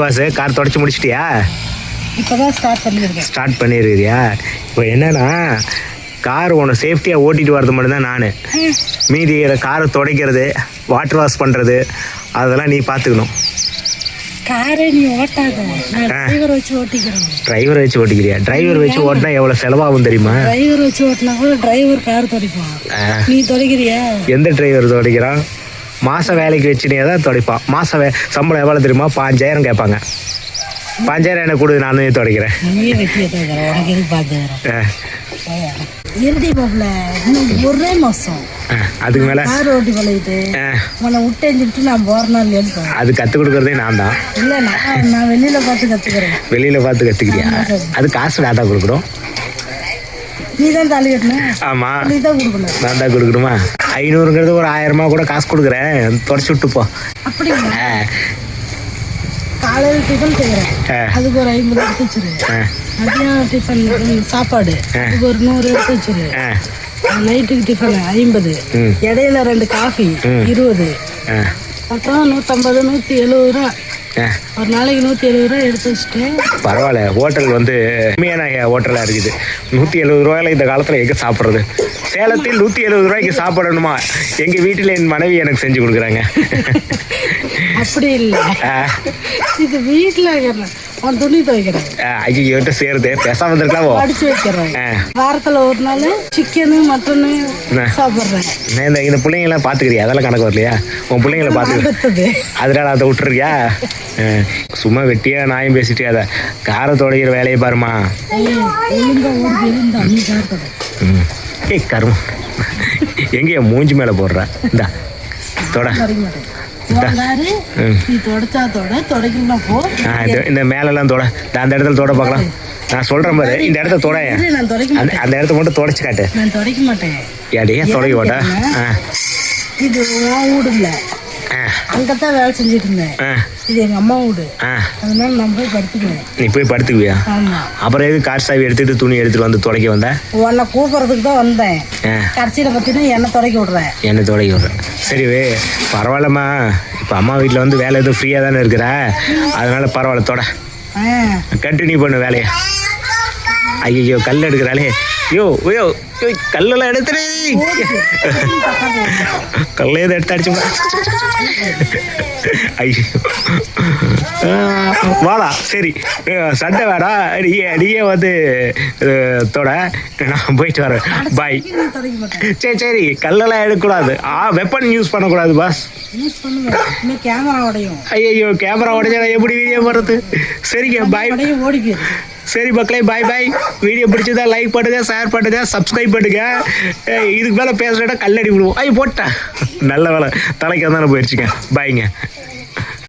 Pass car தொடச்சி முடிச்சிட்டியா? இப்பதான் ஸ்டார்ட் பண்ணியிருக்கேன் ஸ்டார்ட் பண்ணிடுறியா இப்போ என்னன்னா கார் உன்னை சேஃப்டியாக ஓட்டிட்டு வரது மட்டும்தான் நான். மீதி காரை துடைக்கிறது வாட்டர் வாஷ் பண்ணுறது அதெல்லாம் நீ பார்த்துக்கணும் காரே நீ ஓட்டாத. டிரைவர் வச்சு ஓட்டிக்கிறேன். டிரைவர் வச்சு ஓட்டிக்கிறியா? டிரைவர் வச்சு ஓட்டினா எவ்வளோ செலவாகும் தெரியுமா? டிரைவர் வச்சு ஓட்டினா கூட டிரைவர் கார் துடைப்பான். நீ துடைக்கிறியா? எந்த டிரைவர் துடைக்கிறான்? மாத வேலைக்கு வச்சுனே தான் துடைப்பான் மாத வே சம்பளம் எவ்வளோ தெரியுமா? பாஞ்சாயிரம் கேட்பாங்க. பாஞ்சாயிரம் எனக்கு கொடு நானே துடைக்கிறேன். ஒரே மாசம். அதுக்கு மேலே உன்னை நான். அது கற்றுக் கொடுக்குறதே நான் தான். இல்ல நான் வெளியில பார்த்து கத்துக்கிறேன். வெளியில் பார்த்து கற்றுக்கிறியா அது காசு நான் தான் கொடுக்குறோம் கொடுக்கணும். நான் தான் கொடுக்கணுமா? ஐநூறுங்கிறது ஒரு ஆயிரமா கூட காசு கொடுக்குறேன். தொடச்சி விட்டுப்போ காலையில் டிஃபன் செய்கிறேன் அதுக்கு ஒரு ஐம்பது எடுத்து வச்சிரு. மதியம் டிஃபன் சாப்பாடு. அதுக்கு ஒரு நூறு எடுத்து வச்சிரு. நைட்டுக்கு டிஃபன் ஐம்பது. இடையில ரெண்டு காஃபி. இருபது. மொத்தம் நூற்றம்பது நூற்றி எழுபது ரூபா. ஒரு நாளைக்கு நூற்றி எழுபது ரூபா எடுத்து வச்சுட்டு. பரவாயில்ல ஹோட்டல் வந்து உண்மையான ஹோட்டலாக இருக்குது. நூற்றி எழுபது ரூபாயில இந்த காலத்தில் எங்கே சாப்பிட்றது? சேலத்தில் நூற்றி எழுபது ரூபாய்க்கு சாப்பிடணுமா? எங்கள் வீட்டில் என் மனைவி எனக்கு செஞ்சு கொடுக்குறாங்க. அப்படி இல்லை. இது வீட்டில் துணி துவைக்கிறேன். ஆ, ஐயோ கிட்ட சேருது. பேசாம வந்திருக்கலாமோ அடிச்சு வைக்கிறேன். ஆ. வாரத்தில் ஒரு நாள் சிக்கனு மட்டனு என்ன? சாப்பிட்றேன். நான் இந்த இந்த பிள்ளைங்களாம் பார்த்துக்கிறியா? அதெல்லாம் கணக்கு வரலையா? உன் பிள்ளைங்கள பார்த்துக்க அடுத்தது அதனால அதை ஆ, சும்மா வெட்டியா நாயும் பேசிட்டே அதை காரை தொடங்கிற வேலையை பாருமா. ஏய் கருமம் எங்கேயா மூஞ்சி மேலே போடுற? இந்தா தொட. இந்த மேலெல்லாம் தொட அந்த இடத்துல தொட பார்க்கலாம். நான் சொல்கிறேன் பாரு இந்த இடத்த தொட. அந்த மாட்டேன். அந்த இடத்த மட்டும் தொடச்சு காட்டு. நான் தொடக்க மாட்டேன். தொடக்க இது அங்கத்தான் வேலை செஞ்சுட்டு இருந்தேன். இது எங்க அம்மா வீடு அதனால நான் போய் படுத்துக்குவேன். நீ போய் படுத்துக்குவியா? அப்புறம் எது கார் சாவி எடுத்துட்டு துணி எடுத்துட்டு வந்து துடைக்க வந்த? உன்னை கூப்பிட்றதுக்கு தான் வந்தேன். கடைசியில் பார்த்தீங்கன்னா என்ன தொடக்க விடுறேன். என்னை துடைக்க விட்றேன் சரி பரவாயில்லம்மா. இப்போ அம்மா வீட்டில் வந்து வேலை எதுவும் ஃப்ரீயாக தானே இருக்கிற? அதனால பரவாயில்ல தொட. கண்டினியூ பண்ணு வேலையை. ஐயோ கல் எடுக்கிறாளே. யோ யோ யோ, கல்லெல்லாம் எடுத்துரு. கல்லே இதை எடுத்து அடிச்சு ஐயோ. வாடா சரி. சண்டை வேடா. நீயே நீயே வந்து தொட. நான் போயிட்டு வரேன். பாய். சரி சரி கல்லெல்லாம் எடுக்கக்கூடாது. ஆ வெப்பன் யூஸ் பண்ணக்கூடாது பாஸ் ஐயோ கேமரா உடஞ்சா எப்படி வீடியோ போடுறது? சரிங்க பாய் ஓடி சரி மக்களே பாய் பாய் வீடியோ பிடிச்சதா லைக் பண்ணுங்க ஷேர் பண்ணுங்க சப்ஸ்கிரைப் பண்ணுங்க. இதுக்கு மேலே பேசுறேன்னா கல்லடி விடுவோம். ஐ போட்டேன். நல்ல வேலை. தலைக்கு தானே போயிடுச்சுங்க. பாய்ங்க